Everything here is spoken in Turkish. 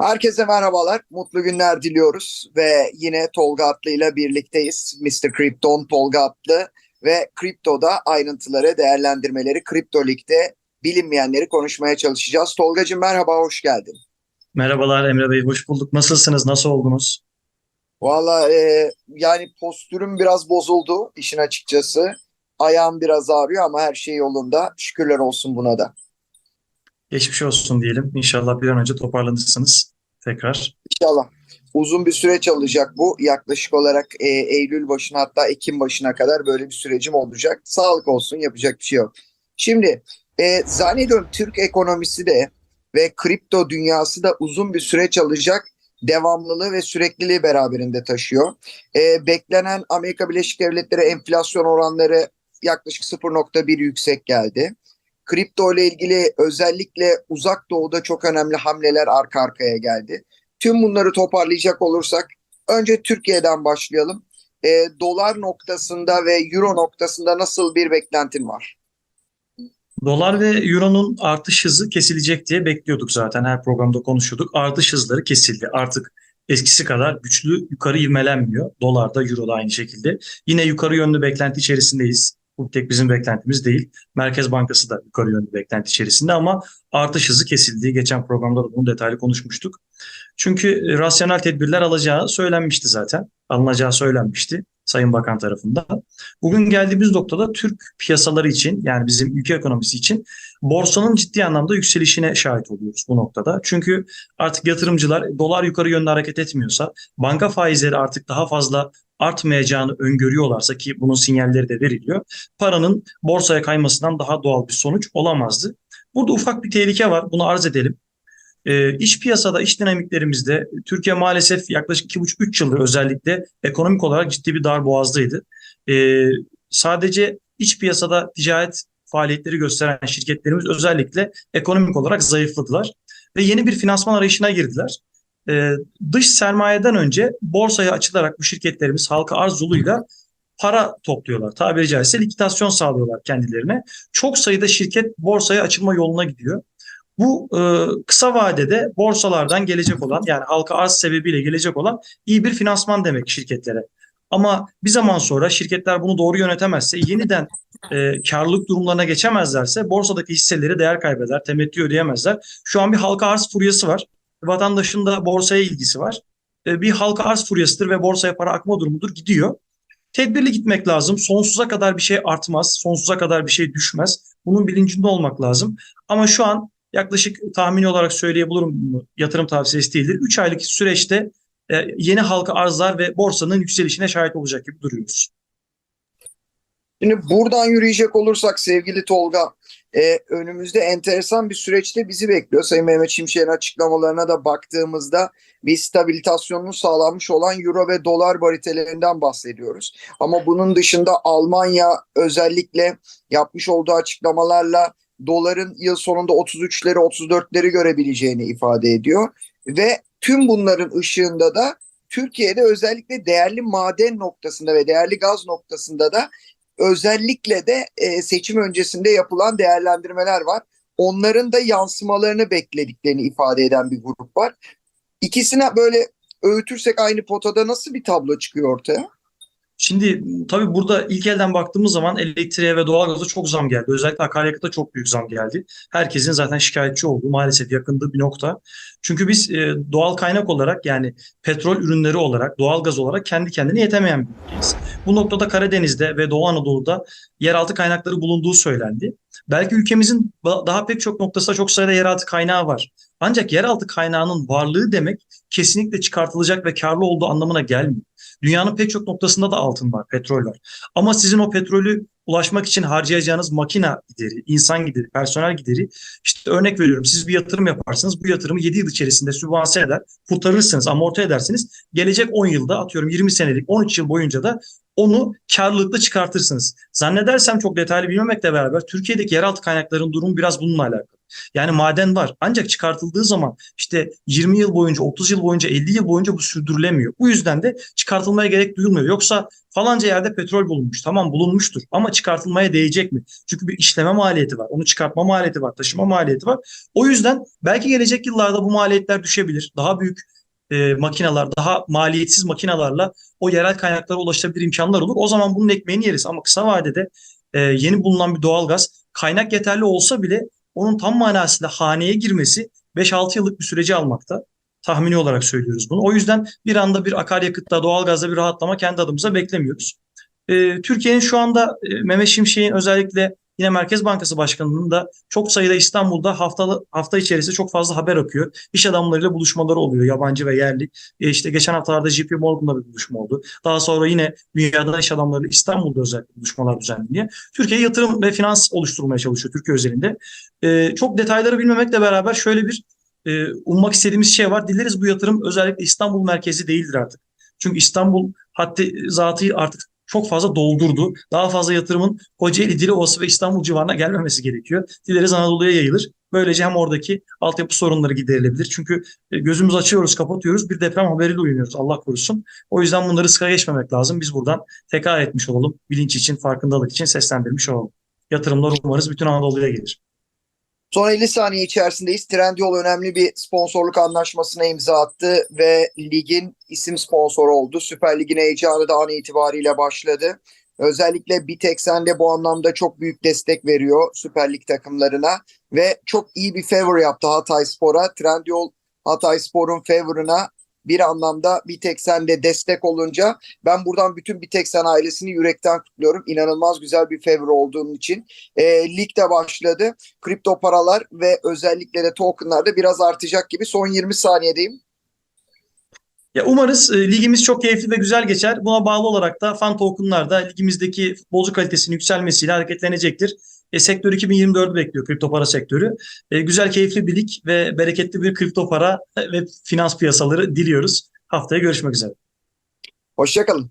Herkese merhabalar, mutlu günler diliyoruz ve yine Tolga Atlı ile birlikteyiz. Mr. Krypton Tolga Atlı ve kriptoda ayrıntıları, değerlendirmeleri, kripto ligde bilinmeyenleri konuşmaya çalışacağız. Tolgacığım merhaba, hoş geldin. Merhabalar Emre Bey, hoş bulduk. Nasılsınız, nasıl oldunuz? Valla e, yani postürüm biraz bozuldu işin açıkçası. Ayağım biraz ağrıyor ama her şey yolunda. Şükürler olsun buna da. Geçmiş olsun diyelim. İnşallah bir an önce toparlanırsınız tekrar. İnşallah. Uzun bir süreç alacak bu. Yaklaşık olarak e, Eylül başına hatta Ekim başına kadar böyle bir sürecim olacak. Sağlık olsun yapacak bir şey yok. Şimdi e, zannediyorum Türk ekonomisi de ve kripto dünyası da uzun bir süreç alacak devamlılığı ve sürekliliği beraberinde taşıyor. E, beklenen Amerika Birleşik Devletleri enflasyon oranları yaklaşık 0.1 yüksek geldi. Kripto ile ilgili özellikle uzak doğuda çok önemli hamleler arka arkaya geldi. Tüm bunları toparlayacak olursak önce Türkiye'den başlayalım. E, dolar noktasında ve euro noktasında nasıl bir beklentin var? Dolar ve Euro'nun artış hızı kesilecek diye bekliyorduk zaten. Her programda konuşuyorduk. Artış hızları kesildi. Artık eskisi kadar güçlü yukarı ivmelenmiyor. Dolar da Euro da aynı şekilde. Yine yukarı yönlü beklenti içerisindeyiz. Bu tek bizim beklentimiz değil. Merkez Bankası da yukarı yönlü beklenti içerisinde ama artış hızı kesildi. Geçen programda da bunu detaylı konuşmuştuk. Çünkü e, rasyonel tedbirler alacağı söylenmişti zaten. Alınacağı söylenmişti Sayın Bakan tarafından. Bugün geldiğimiz noktada Türk piyasaları için yani bizim ülke ekonomisi için borsanın ciddi anlamda yükselişine şahit oluyoruz bu noktada. Çünkü artık yatırımcılar dolar yukarı yönde hareket etmiyorsa, banka faizleri artık daha fazla artmayacağını öngörüyorlarsa ki bunun sinyalleri de veriliyor. Paranın borsaya kaymasından daha doğal bir sonuç olamazdı. Burada ufak bir tehlike var. Bunu arz edelim. E, iç piyasada, iç dinamiklerimizde Türkiye maalesef yaklaşık 2,5-3 yıldır özellikle ekonomik olarak ciddi bir dar boğazdaydı. E, sadece iç piyasada ticaret faaliyetleri gösteren şirketlerimiz özellikle ekonomik olarak zayıfladılar ve yeni bir finansman arayışına girdiler. E, dış sermayeden önce borsaya açılarak bu şirketlerimiz halka arz yoluyla para topluyorlar. Tabiri caizse likitasyon sağlıyorlar kendilerine. Çok sayıda şirket borsaya açılma yoluna gidiyor. Bu e, kısa vadede borsalardan gelecek olan yani halka arz sebebiyle gelecek olan iyi bir finansman demek şirketlere. Ama bir zaman sonra şirketler bunu doğru yönetemezse yeniden e, karlılık durumlarına geçemezlerse borsadaki hisseleri değer kaybeder, temettü ödeyemezler. Şu an bir halka arz furyası var. Vatandaşın da borsaya ilgisi var. E, bir halka arz furyasıdır ve borsaya para akma durumudur gidiyor. Tedbirli gitmek lazım. Sonsuza kadar bir şey artmaz, sonsuza kadar bir şey düşmez. Bunun bilincinde olmak lazım. Ama şu an yaklaşık tahmini olarak söyleyebilirim yatırım tavsiyesi değildir. 3 aylık süreçte e, yeni halka arzlar ve borsanın yükselişine şahit olacak gibi duruyoruz. Şimdi buradan yürüyecek olursak sevgili Tolga, e, önümüzde enteresan bir süreçte bizi bekliyor. Sayın Mehmet Şimşek'in açıklamalarına da baktığımızda bir stabilizasyonun sağlanmış olan euro ve dolar baritelerinden bahsediyoruz. Ama bunun dışında Almanya özellikle yapmış olduğu açıklamalarla doların yıl sonunda 33'leri 34'leri görebileceğini ifade ediyor. Ve tüm bunların ışığında da Türkiye'de özellikle değerli maden noktasında ve değerli gaz noktasında da özellikle de e, seçim öncesinde yapılan değerlendirmeler var. Onların da yansımalarını beklediklerini ifade eden bir grup var. İkisine böyle öğütürsek aynı potada nasıl bir tablo çıkıyor ortaya? Şimdi tabii burada ilk elden baktığımız zaman elektriğe ve doğalgaza çok zam geldi. Özellikle akaryakıta çok büyük zam geldi. Herkesin zaten şikayetçi olduğu maalesef yakındığı bir nokta. Çünkü biz e, doğal kaynak olarak yani petrol ürünleri olarak, doğalgaz olarak kendi kendine yetemeyen bir ülkeyiz. Bu noktada Karadeniz'de ve Doğu Anadolu'da yeraltı kaynakları bulunduğu söylendi. Belki ülkemizin daha pek çok noktasında çok sayıda yeraltı kaynağı var. Ancak yeraltı kaynağının varlığı demek kesinlikle çıkartılacak ve karlı olduğu anlamına gelmiyor. Dünyanın pek çok noktasında da altın var, petrol var. Ama sizin o petrolü ulaşmak için harcayacağınız makina gideri, insan gideri, personel gideri işte örnek veriyorum siz bir yatırım yaparsınız. Bu yatırımı 7 yıl içerisinde sübvanse eder, kurtarırsınız, amorti edersiniz. Gelecek 10 yılda atıyorum 20 senelik 13 yıl boyunca da onu karlılıkla çıkartırsınız. Zannedersem çok detaylı bilmemekle beraber Türkiye'deki yeraltı kaynakların durumu biraz bununla alakalı. Yani maden var. Ancak çıkartıldığı zaman işte 20 yıl boyunca, 30 yıl boyunca, 50 yıl boyunca bu sürdürülemiyor. Bu yüzden de çıkartılmaya gerek duyulmuyor. Yoksa falanca yerde petrol bulunmuş. Tamam bulunmuştur ama çıkartılmaya değecek mi? Çünkü bir işleme maliyeti var. Onu çıkartma maliyeti var, taşıma maliyeti var. O yüzden belki gelecek yıllarda bu maliyetler düşebilir. Daha büyük e, makineler, daha maliyetsiz makinalarla o yerel kaynaklara ulaşabilir imkanlar olur. O zaman bunun ekmeğini yeriz. Ama kısa vadede e, yeni bulunan bir doğalgaz kaynak yeterli olsa bile onun tam manasıyla haneye girmesi 5-6 yıllık bir süreci almakta. Tahmini olarak söylüyoruz bunu. O yüzden bir anda bir akaryakıtta, doğalgazda bir rahatlama kendi adımıza beklemiyoruz. E, Türkiye'nin şu anda e, Mehmet Şimşek'in özellikle yine Merkez Bankası Başkanı'nın da çok sayıda İstanbul'da haftalı, hafta içerisinde çok fazla haber akıyor. İş adamlarıyla buluşmaları oluyor yabancı ve yerli. E, işte geçen haftalarda JP Morgan'da bir buluşma oldu. Daha sonra yine dünyada iş adamları İstanbul'da özellikle buluşmalar düzenleniyor. Türkiye yatırım ve finans oluşturmaya çalışıyor Türkiye özelinde. E, çok detayları bilmemekle beraber şöyle bir e, ummak istediğimiz şey var. Dileriz bu yatırım özellikle İstanbul merkezi değildir artık. Çünkü İstanbul haddi zatı artık çok fazla doldurdu. Daha fazla yatırımın Kocaeli, Dilovası ve İstanbul civarına gelmemesi gerekiyor. Dileriz Anadolu'ya yayılır. Böylece hem oradaki altyapı sorunları giderilebilir. Çünkü e, gözümüz açıyoruz, kapatıyoruz. Bir deprem haberiyle uyanıyoruz. Allah korusun. O yüzden bunları sıka geçmemek lazım. Biz buradan tekrar etmiş olalım. Bilinç için, farkındalık için seslendirmiş olalım. Yatırımlar umarız bütün Anadolu'ya gelir. Son 50 saniye içerisindeyiz. Trendyol önemli bir sponsorluk anlaşmasına imza attı ve ligin isim sponsoru oldu. Süper Lig'in heyecanı da an itibariyle başladı. Özellikle Bitexen de bu anlamda çok büyük destek veriyor Süper Lig takımlarına ve çok iyi bir favor yaptı Hatay Spor'a. Trendyol Hatay Spor'un favorına bir anlamda Bitexen de destek olunca ben buradan bütün Bitexen ailesini yürekten kutluyorum. İnanılmaz güzel bir favor olduğum için. E, lig de başladı. Kripto paralar ve özellikle de tokenlar da biraz artacak gibi. Son 20 saniyedeyim. Ya umarız e, ligimiz çok keyifli ve güzel geçer. Buna bağlı olarak da fan tokenlar da ligimizdeki futbolcu kalitesinin yükselmesiyle hareketlenecektir. E, sektör 2024'ü bekliyor kripto para sektörü. E, güzel keyifli bir lig ve bereketli bir kripto para ve finans piyasaları diliyoruz. Haftaya görüşmek üzere. Hoşçakalın.